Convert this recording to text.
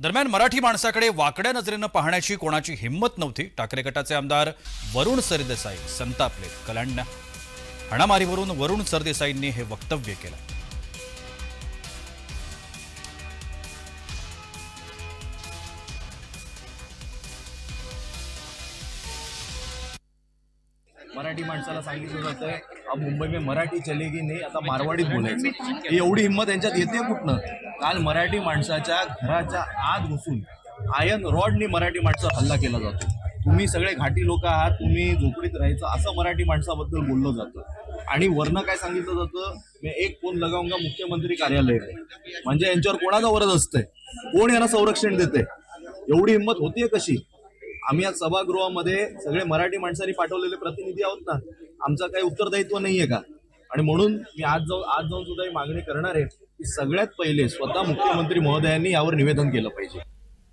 दरम्यान मराठी माणसाकडे वाकड्या नजरेनं पाहण्याची कोणाची हिंमत नव्हती ठाकरे गटाचे आमदार वरुण सरदेसाई संतापले कलांडण्या हाणामारीवरून वरुण सरदेसाईंनी हे वक्तव्य केलं. मराठी माणसाला सांगितलं जातंय मुंबई में मराठी चलेगी नाही. आता मारवाडीत बोलायचं. एवढी हिंमत यांच्यात येते कुठनं? काल मराठी माणसाच्या घराच्या आत घुसून आयन रॉडनी मराठी माणसावर हल्ला केला जातो. तुम्ही सगळे घाटी लोक आहात तुम्ही झोपडीत राहायचं असं मराठी माणसाबद्दल बोललं जातं. आणि वरनं काय सांगितलं जातं? मी एक फोन लगाऊंगा मुख्यमंत्री कार्यालय. म्हणजे यांच्यावर कोणाचा वरद असतंय? कोण यांना संरक्षण देते एवढी हिंमत होतीये कशी? आम्ही आज सभागृहामध्ये सगळे मराठी माणसांनी पाठवलेले प्रतिनिधी आहोत ना? आमचं काही उत्तरदायित्व नाहीये का? आणि म्हणून मी आज जाऊन आज जाऊन सुद्धा ही मागणी करणार आहे. की सगळ्यात पहिले स्वतः मुख्यमंत्री महोदयांनी यावर निवेदन केलं पाहिजे.